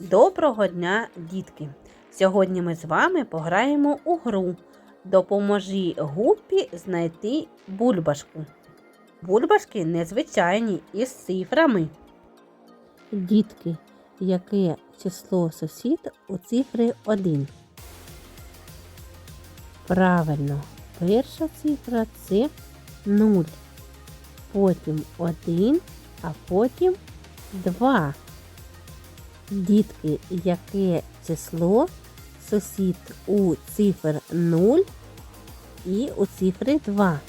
Доброго дня, дітки! Сьогодні ми з вами пограємо у гру. Допоможи гуппі знайти бульбашку. Бульбашки незвичайні із цифрами. Дітки, яке число сусід у цифри 1? Правильно, перша цифра це 0. Потім 1, а потім 2. Дітки, яке число сусід у цифр 0 і у цифри 2?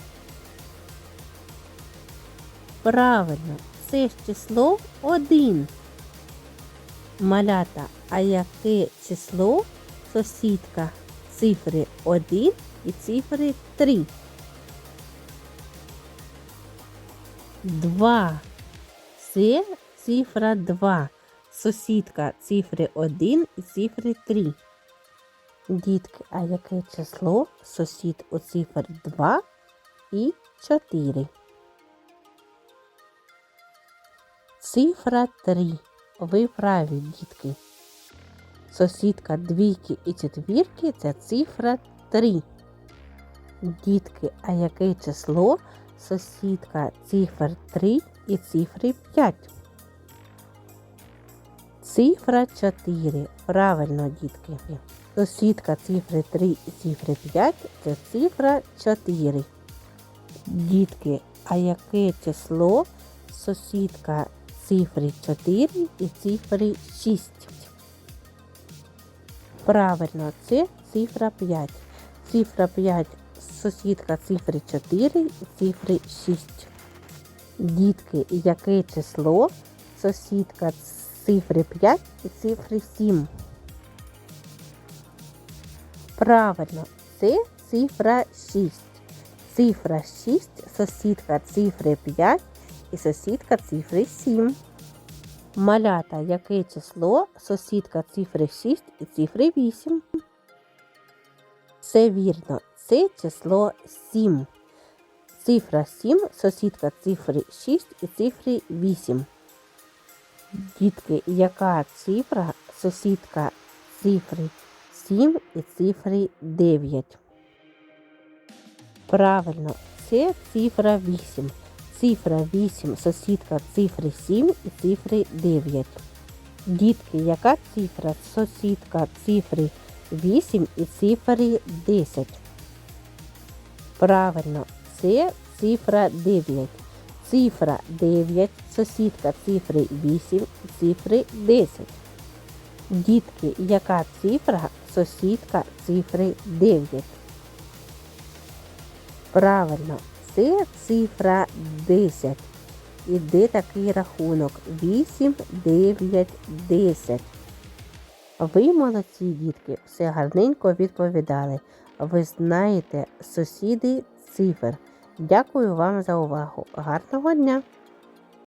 Правильно, це ж число 1. Малята, а яке число сусідка цифри 1 і цифри 3? 2. Це цифра 2 сусідка цифри 1 і цифри 3. Дітки, а яке число сусід у цифр 2 і 4? Цифра 3. Ви праві, дітки. Сусідка двійки і четвірки це цифра 3. Дітки, а яке число сусідка цифр 3 і цифри 5? Цифра 4. Правильно, дітки. Сусідка цифри 3 і цифри 5 це цифра 4. Дітки, а яке число сусідка цифри 4 і цифри 6? Правильно, це цифра 5. Цифра 5 сусідка цифри 4 і цифри 6. Дітки, яке число сусідка цифри 5 і цифри 7. Правильно, це цифра 6. Цифра 6 сусідка цифри 5 і сусідка цифри 7. Малята, яке число сусідка цифри 6 і цифри 8. Все вірно, це число 7. Цифра 7 сусідка цифри 6 і цифри 8. Дітки, яка цифра сусідка цифри 7 і цифри 9? Правильно, це цифра 8. Цифра 8 сусідка цифри 7 і цифри 9. Дітки, яка цифра сусідка цифри 8 і цифри 10? Правильно, це цифра 9. Цифра 9, сусідка цифри 8, цифри 10. Дітки, яка цифра сусідка цифри 9? Правильно, це цифра 10. Іде такий рахунок 8, 9, 10. Ви молодці, дітки, все гарненько відповідали. Ви знаєте сусіди цифр. Дякую вам за увагу. Гарного дня!